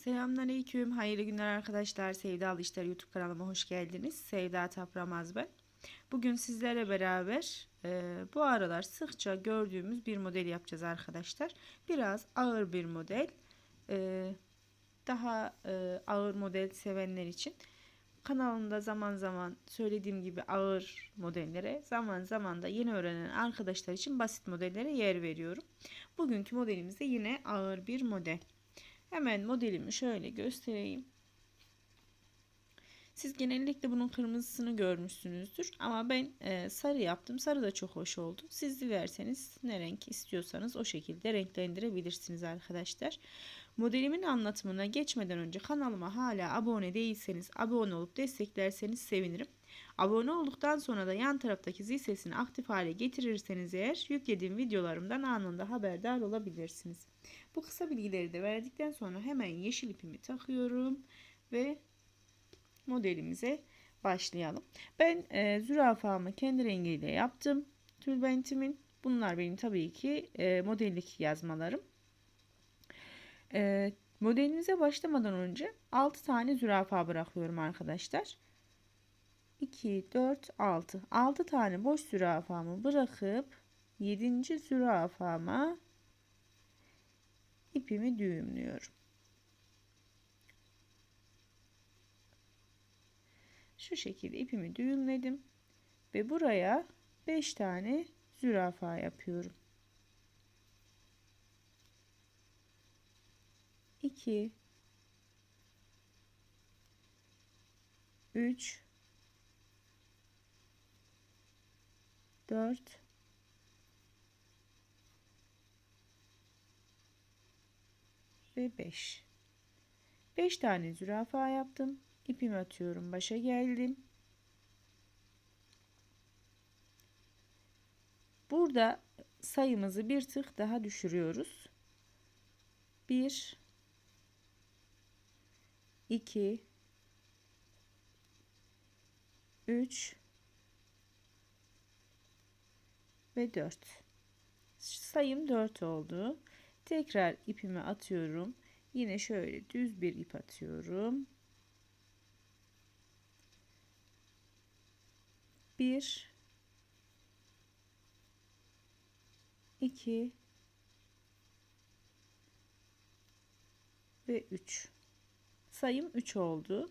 Selamünaleyküm. Hayırlı günler arkadaşlar. Sevdalı İşler YouTube kanalıma hoş geldiniz. Sevda Tapramaz ben. Bugün sizlerle beraber e, bu aralar sıkça gördüğümüz bir model yapacağız arkadaşlar. Biraz ağır bir model. E, daha e, ağır model sevenler için kanalımda zaman zaman söylediğim gibi ağır modellere zaman zaman da yeni öğrenen arkadaşlar için basit modellere yer veriyorum. Bugünkü modelimiz de yine ağır bir model. Hemen modelimi şöyle göstereyim. Siz genellikle bunun kırmızısını görmüşsünüzdür. Ama ben e, sarı yaptım. Sarı da çok hoş oldu. Siz dilerseniz ne renk istiyorsanız o şekilde renklendirebilirsiniz arkadaşlar. Modelimin anlatımına geçmeden önce kanalıma hala abone değilseniz abone olup desteklerseniz sevinirim. Abone olduktan sonra da yan taraftaki zil sesini aktif hale getirirseniz eğer yüklediğim videolarımdan anında haberdar olabilirsiniz. Bu kısa bilgileri de verdikten sonra hemen yeşil ipimi takıyorum ve modelimize başlayalım. Ben e, zürafamı kendi rengiyle yaptım. Tülbentimin. Bunlar benim tabii ki e, modellik yazmalarım. E, modelimize başlamadan önce 6 tane zürafa bırakıyorum arkadaşlar. 2, 4, 6. 6 tane boş zürafamı bırakıp 7. zürafama ipimi düğümlüyorum. Şu şekilde ipimi düğümledim ve buraya 5 tane zürafa yapıyorum. 2 3 4 ve 5 5 tane zürafa yaptım. İpimi atıyorum başa geldim. Burada sayımızı bir tık daha düşürüyoruz. 1 2 3 ve 4 sayım 4 oldu tekrar ipimi atıyorum. Yine şöyle düz bir ip atıyorum. 1 2 ve 3 sayım 3 oldu.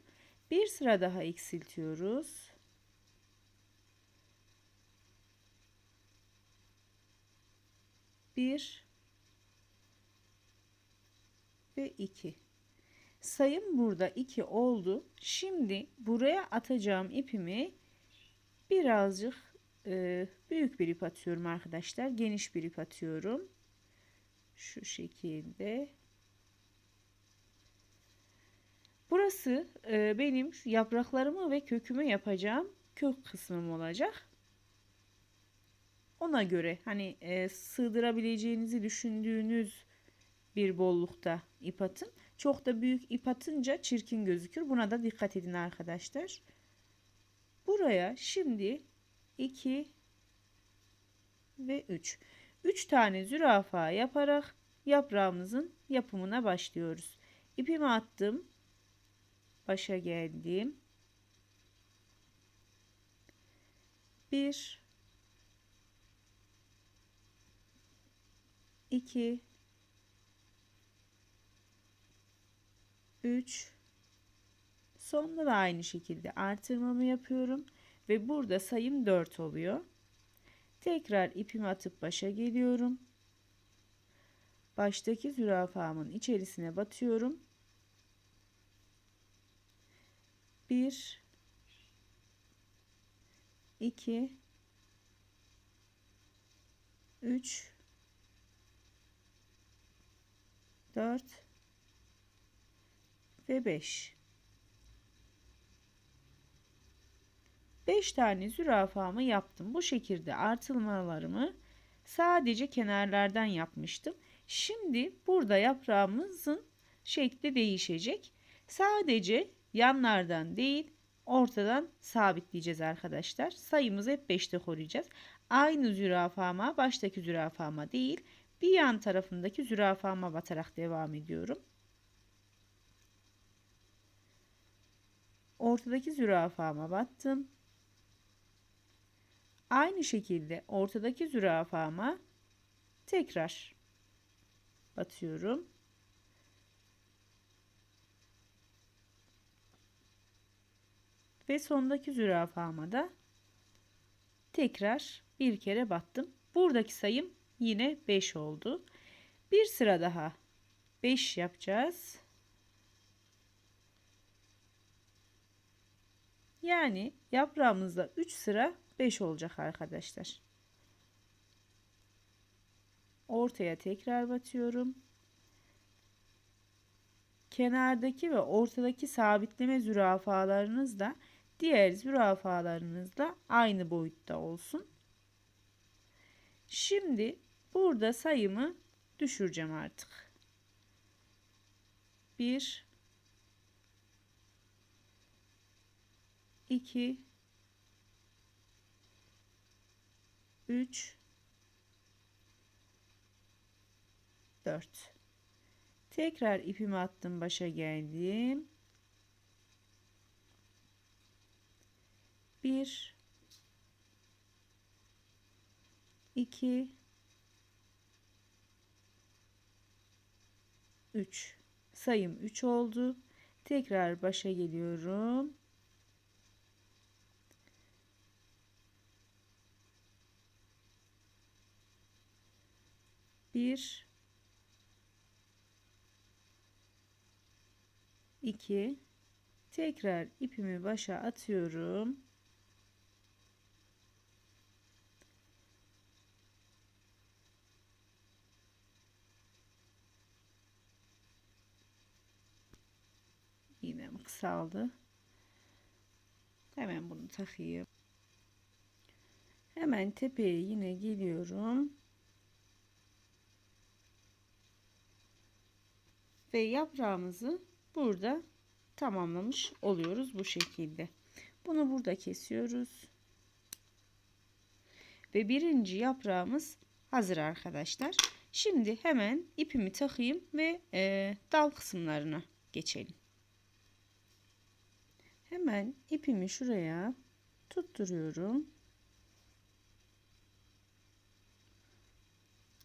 Bir sıra daha eksiltiyoruz. Bir ve 2 sayım burada 2 oldu. Şimdi buraya atacağım ipimi birazcık e, büyük bir ip atıyorum arkadaşlar. Geniş bir ip atıyorum. Şu şekilde. Burası e, benim yapraklarımı ve kökümü yapacağım kök kısmım olacak. Ona göre hani e, sığdırabileceğinizi düşündüğünüz bir bollukta ip atın. Çok da büyük ip atınca çirkin gözükür. Buna da dikkat edin arkadaşlar. Buraya şimdi 2 ve 3. 3 tane zürafa yaparak yaprağımızın yapımına başlıyoruz. İpimi attım. Başa geldim. 1 2 3 Sonunda da aynı şekilde artırmamı yapıyorum ve burada sayım 4 oluyor. Tekrar ipimi atıp başa geliyorum. Baştaki zürafamın içerisine batıyorum. 1 2 3 4 ve 5. 5 tane zürafamı yaptım. Bu şekilde artılmalarımı sadece kenarlardan yapmıştım. Şimdi burada yaprağımızın şekli değişecek. Sadece yanlardan değil ortadan sabitleyeceğiz arkadaşlar. Sayımızı hep 5'te koruyacağız. Aynı zürafama baştaki zürafama değil bir yan tarafındaki zürafama batarak devam ediyorum. Ortadaki zürafama battım. Aynı şekilde ortadaki zürafama tekrar batıyorum. Ve sondaki zürafama da tekrar bir kere battım. Buradaki sayım yine 5 oldu. Bir sıra daha 5 yapacağız. Yani yaprağımızda 3 sıra 5 olacak arkadaşlar. Ortaya tekrar batıyorum. Kenardaki ve ortadaki sabitleme zürafalarınız da diğer zürafalarınızla aynı boyutta olsun. Şimdi burada sayımı düşüreceğim artık. 1 2 3 4 Tekrar ipimi attım başa geldim. 1 2 3 sayım 3 oldu. Tekrar başa geliyorum. Bir, iki, tekrar ipimi başa atıyorum. Yine kısaldı. Hemen bunu takayım. Hemen tepeye yine geliyorum. Ve yaprağımızı burada tamamlamış oluyoruz bu şekilde. Bunu burada kesiyoruz. Ve birinci yaprağımız hazır arkadaşlar. Şimdi hemen ipimi takayım ve e, dal kısımlarına geçelim. Hemen ipimi şuraya tutturuyorum.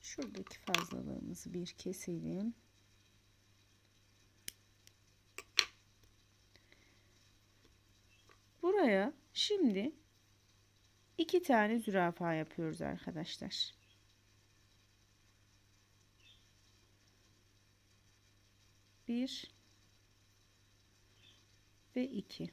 Şuradaki fazlalığımızı bir keselim. Buraya şimdi iki tane zürafa yapıyoruz arkadaşlar. Bir ve 2.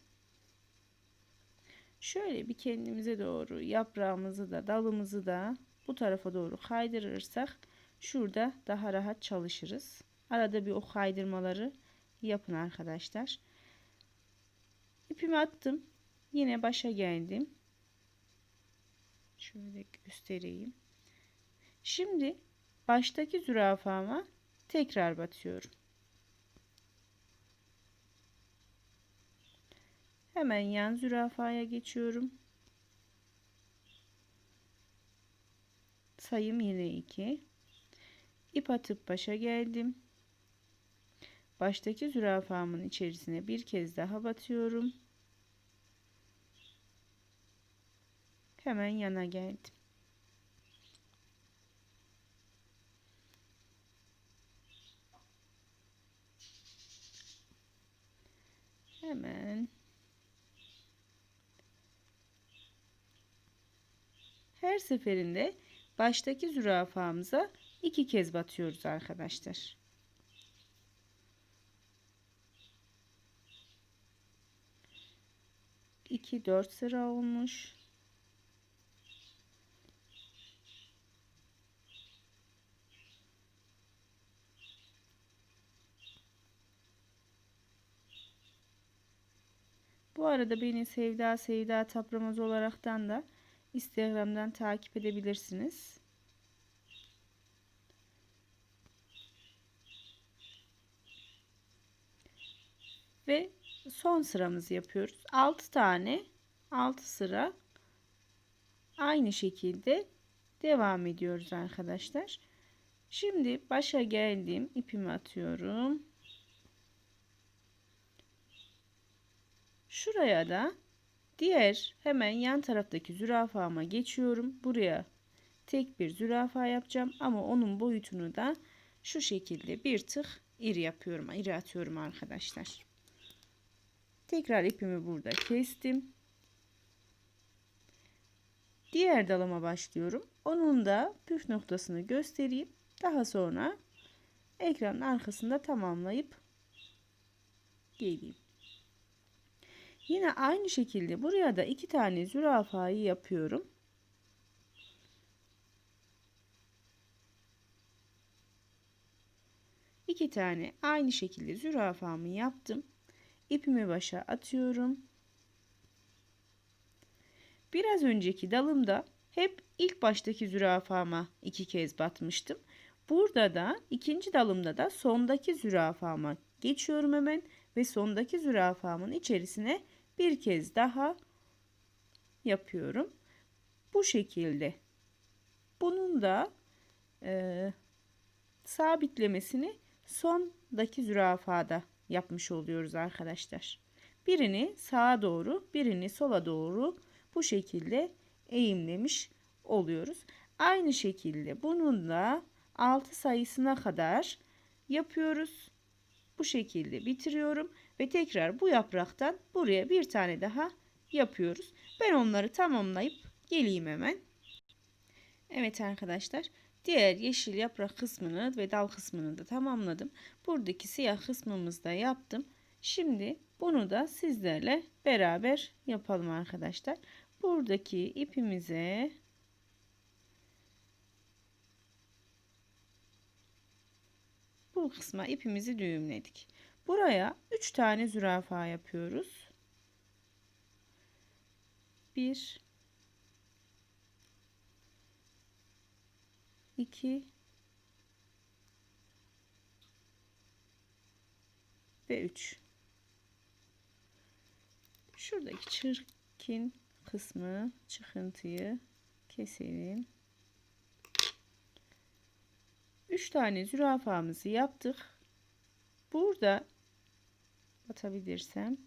Şöyle bir kendimize doğru yaprağımızı da dalımızı da bu tarafa doğru kaydırırsak şurada daha rahat çalışırız. Arada bir o kaydırmaları yapın arkadaşlar. İpimi attım. Yine başa geldim. Şöyle göstereyim. Şimdi baştaki zürafama tekrar batıyorum. Hemen yan zürafaya geçiyorum. Sayım yine 2. İp atıp başa geldim. Baştaki zürafamın içerisine bir kez daha batıyorum. Hemen yana geldim. Hemen Her seferinde baştaki zürafamıza iki kez batıyoruz arkadaşlar. İki dört sıra olmuş. Bu arada beni Sevda Sevda Tapramaz olaraktan da Instagram'dan takip edebilirsiniz. Ve son sıramızı yapıyoruz. 6 tane 6 sıra aynı şekilde devam ediyoruz arkadaşlar. Şimdi başa geldim. ipimi atıyorum. Şuraya da diğer hemen yan taraftaki zürafama geçiyorum. Buraya tek bir zürafa yapacağım ama onun boyutunu da şu şekilde bir tık iri yapıyorum. iri atıyorum arkadaşlar. Tekrar ipimi burada kestim. Diğer dalıma başlıyorum. Onun da püf noktasını göstereyim. Daha sonra ekranın arkasında tamamlayıp geleyim. Yine aynı şekilde buraya da iki tane zürafayı yapıyorum. İki tane aynı şekilde zürafamı yaptım. İpimi başa atıyorum. Biraz önceki dalımda hep ilk baştaki zürafama iki kez batmıştım. Burada da ikinci dalımda da sondaki zürafama geçiyorum hemen ve sondaki zürafamın içerisine bir kez daha yapıyorum. Bu şekilde. Bunun da e, sabitlemesini sondaki zürafada yapmış oluyoruz arkadaşlar. Birini sağa doğru, birini sola doğru bu şekilde eğimlemiş oluyoruz. Aynı şekilde bunun da 6 sayısına kadar yapıyoruz. Bu şekilde bitiriyorum ve tekrar bu yapraktan buraya bir tane daha yapıyoruz. Ben onları tamamlayıp geleyim hemen. Evet arkadaşlar diğer yeşil yaprak kısmını ve dal kısmını da tamamladım. Buradaki siyah kısmımızı da yaptım. Şimdi bunu da sizlerle beraber yapalım arkadaşlar. Buradaki ipimize bu kısma ipimizi düğümledik. Buraya 3 tane zürafa yapıyoruz. 1 2 ve 3 şuradaki çirkin kısmı çıkıntıyı keselim 3 tane zürafamızı yaptık burada atabilirsem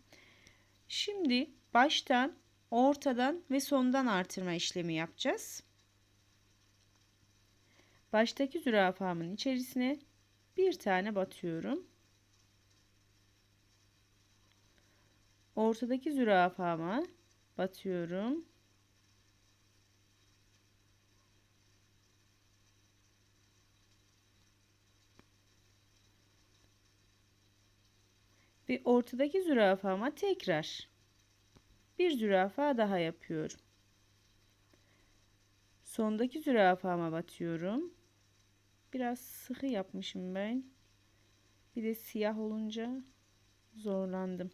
şimdi baştan ortadan ve sondan artırma işlemi yapacağız baştaki zürafamın içerisine bir tane batıyorum. Ortadaki zürafama batıyorum. Ve ortadaki zürafama tekrar bir zürafa daha yapıyorum. Sondaki zürafama batıyorum. Biraz sıkı yapmışım ben. Bir de siyah olunca zorlandım.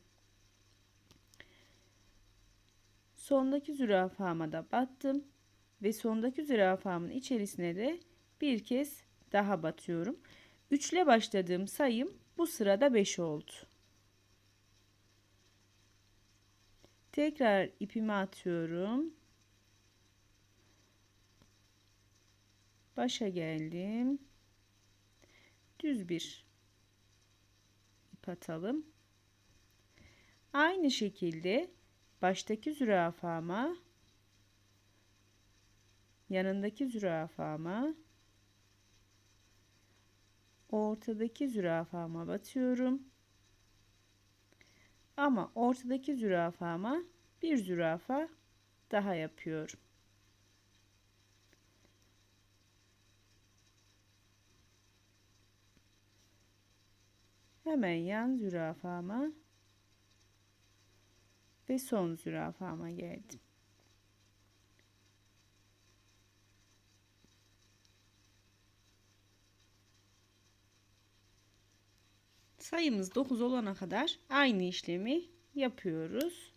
Sondaki zürafama da battım. Ve sondaki zürafamın içerisine de bir kez daha batıyorum. Üçle başladığım sayım bu sırada 5 oldu. Tekrar ipimi atıyorum. Başa geldim düz bir ip atalım. Aynı şekilde baştaki zürafama yanındaki zürafama ortadaki zürafama batıyorum. Ama ortadaki zürafama bir zürafa daha yapıyorum. Hemen yan zürafama ve son zürafama geldim. Sayımız 9 olana kadar aynı işlemi yapıyoruz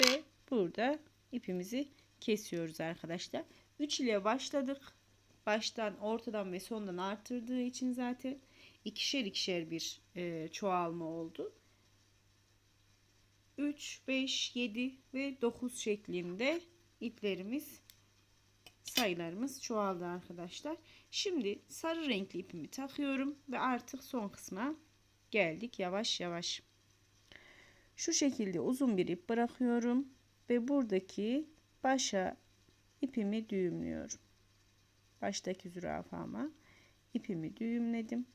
ve burada ipimizi kesiyoruz arkadaşlar. 3 ile başladık. Baştan, ortadan ve sondan arttırdığı için zaten ikişer ikişer bir e, çoğalma oldu. 3, 5, 7 ve 9 şeklinde iplerimiz sayılarımız çoğaldı arkadaşlar. Şimdi sarı renkli ipimi takıyorum ve artık son kısma geldik yavaş yavaş. Şu şekilde uzun bir ip bırakıyorum ve buradaki başa ipimi düğümlüyorum. Baştaki zürafama ipimi düğümledim.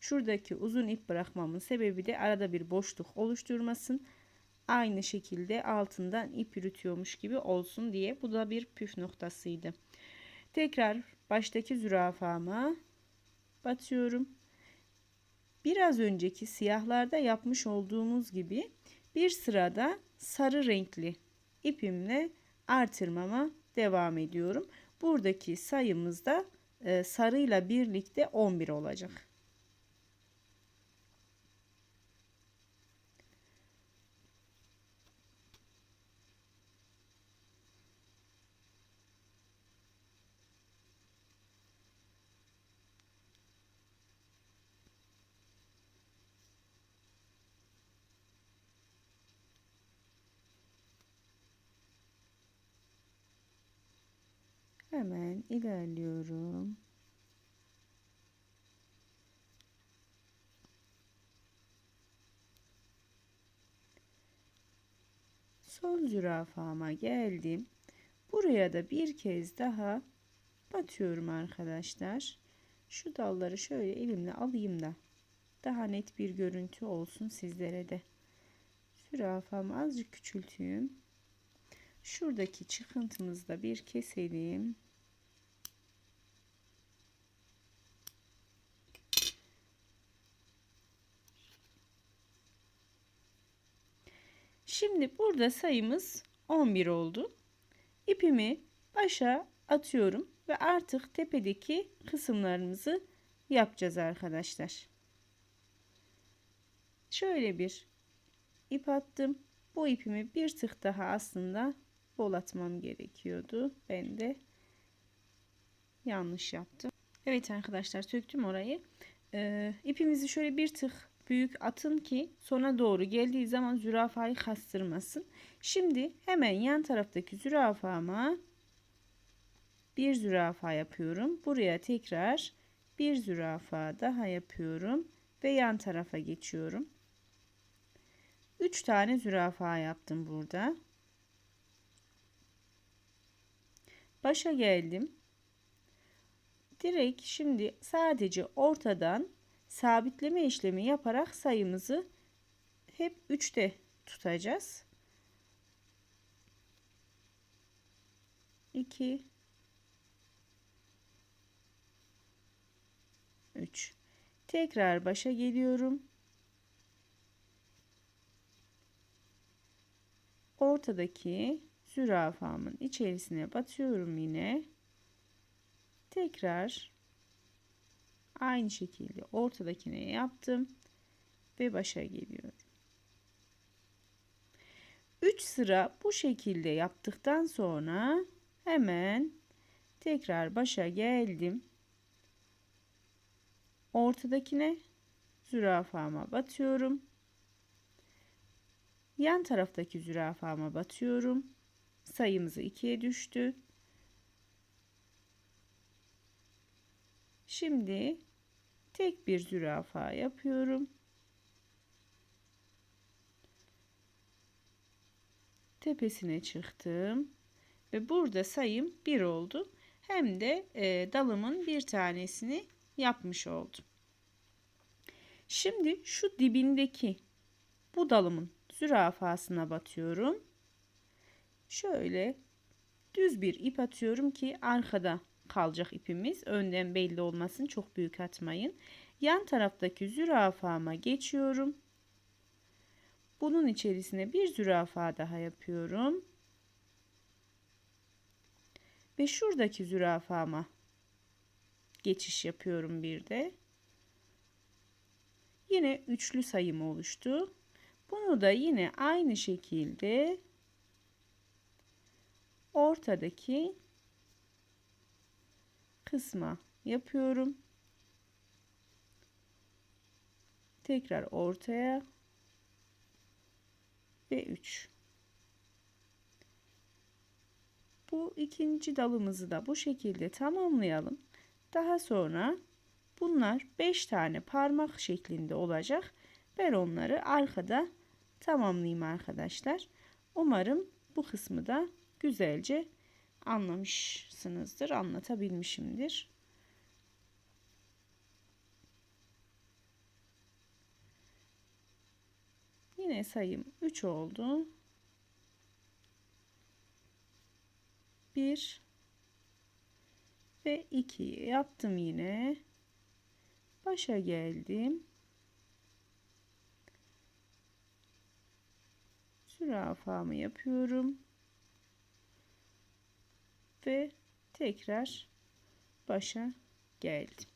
Şuradaki uzun ip bırakmamın sebebi de arada bir boşluk oluşturmasın. Aynı şekilde altından ip yürütüyormuş gibi olsun diye. Bu da bir püf noktasıydı. Tekrar baştaki zürafama batıyorum. Biraz önceki siyahlarda yapmış olduğumuz gibi bir sırada sarı renkli ipimle artırmama devam ediyorum. Buradaki sayımız da e, sarıyla birlikte 11 olacak. Hemen ilerliyorum. Son zürafama geldim. Buraya da bir kez daha batıyorum arkadaşlar. Şu dalları şöyle elimle alayım da daha net bir görüntü olsun sizlere de. Zürafamı azıcık küçülteyim. Şuradaki çıkıntımızı da bir keselim. Şimdi burada sayımız 11 oldu. İpimi başa atıyorum ve artık tepedeki kısımlarımızı yapacağız arkadaşlar. Şöyle bir ip attım. Bu ipimi bir tık daha aslında bol atmam gerekiyordu. Ben de yanlış yaptım. Evet arkadaşlar söktüm orayı. Ee, ipimizi şöyle bir tık büyük atın ki sona doğru geldiği zaman zürafayı kastırmasın. Şimdi hemen yan taraftaki zürafama bir zürafa yapıyorum. Buraya tekrar bir zürafa daha yapıyorum ve yan tarafa geçiyorum. 3 tane zürafa yaptım burada. Başa geldim. Direkt şimdi sadece ortadan sabitleme işlemi yaparak sayımızı hep 3'te tutacağız. 2 3 Tekrar başa geliyorum. Ortadaki zürafamın içerisine batıyorum yine. Tekrar aynı şekilde ortadakine yaptım ve başa geliyorum. 3 sıra bu şekilde yaptıktan sonra hemen tekrar başa geldim. Ortadakine zürafama batıyorum. Yan taraftaki zürafama batıyorum. Sayımızı ikiye düştü. Şimdi tek bir zürafa yapıyorum. Tepesine çıktım ve burada sayım 1 oldu. Hem de e, dalımın bir tanesini yapmış oldum. Şimdi şu dibindeki bu dalımın zürafasına batıyorum. Şöyle düz bir ip atıyorum ki arkada kalacak ipimiz. Önden belli olmasın. Çok büyük atmayın. Yan taraftaki zürafama geçiyorum. Bunun içerisine bir zürafa daha yapıyorum. Ve şuradaki zürafama geçiş yapıyorum bir de. Yine üçlü sayım oluştu. Bunu da yine aynı şekilde ortadaki kısma yapıyorum. Tekrar ortaya ve 3. Bu ikinci dalımızı da bu şekilde tamamlayalım. Daha sonra bunlar 5 tane parmak şeklinde olacak. Ben onları arkada tamamlayayım arkadaşlar. Umarım bu kısmı da güzelce anlamışsınızdır, anlatabilmişimdir. Yine sayım 3 oldu. 1 ve 2 yaptım yine. Başa geldim. Zürafamı yapıyorum. Ve tekrar başa geldim.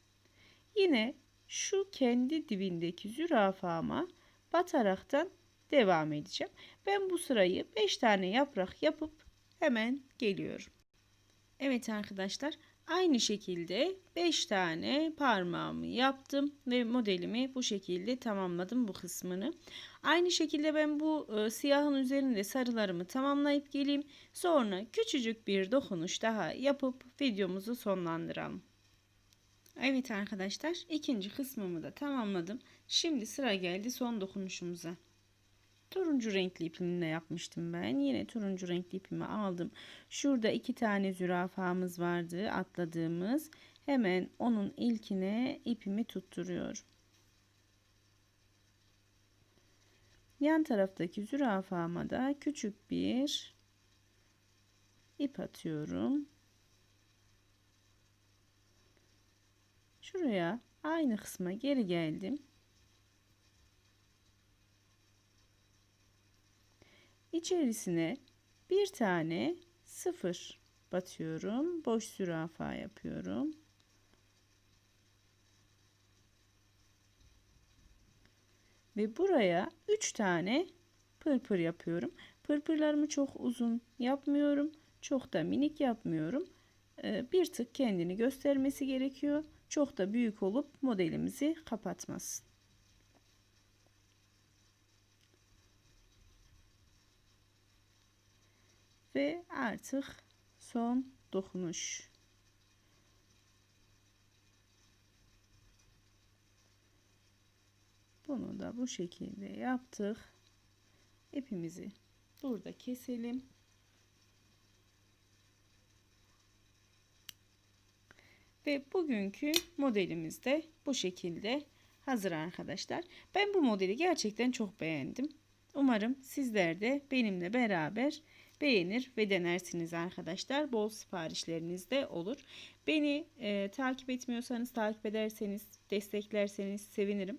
Yine şu kendi dibindeki zürafama bataraktan devam edeceğim. Ben bu sırayı 5 tane yaprak yapıp hemen geliyorum. Evet arkadaşlar aynı şekilde 5 tane parmağımı yaptım ve modelimi bu şekilde tamamladım bu kısmını. Aynı şekilde ben bu e, siyahın üzerinde sarılarımı tamamlayıp geleyim. Sonra küçücük bir dokunuş daha yapıp videomuzu sonlandıralım. Evet arkadaşlar ikinci kısmımı da tamamladım. Şimdi sıra geldi son dokunuşumuza. Turuncu renkli ipimle yapmıştım ben. Yine turuncu renkli ipimi aldım. Şurada iki tane zürafamız vardı atladığımız. Hemen onun ilkine ipimi tutturuyorum. Yan taraftaki zürafama da küçük bir ip atıyorum. Şuraya aynı kısma geri geldim. İçerisine bir tane sıfır batıyorum. Boş zürafa yapıyorum. Ve buraya 3 tane pırpır yapıyorum. Pırpırlarımı çok uzun yapmıyorum. Çok da minik yapmıyorum. Ee, bir tık kendini göstermesi gerekiyor. Çok da büyük olup modelimizi kapatmasın. Ve artık son dokunuş. Bunu da bu şekilde yaptık. İpimizi burada keselim. Ve bugünkü modelimiz de bu şekilde hazır arkadaşlar. Ben bu modeli gerçekten çok beğendim. Umarım sizler de benimle beraber beğenir ve denersiniz arkadaşlar. Bol siparişleriniz de olur. Beni e, takip etmiyorsanız takip ederseniz desteklerseniz sevinirim.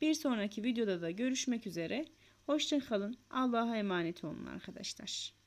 Bir sonraki videoda da görüşmek üzere. Hoşçakalın. Allah'a emanet olun arkadaşlar.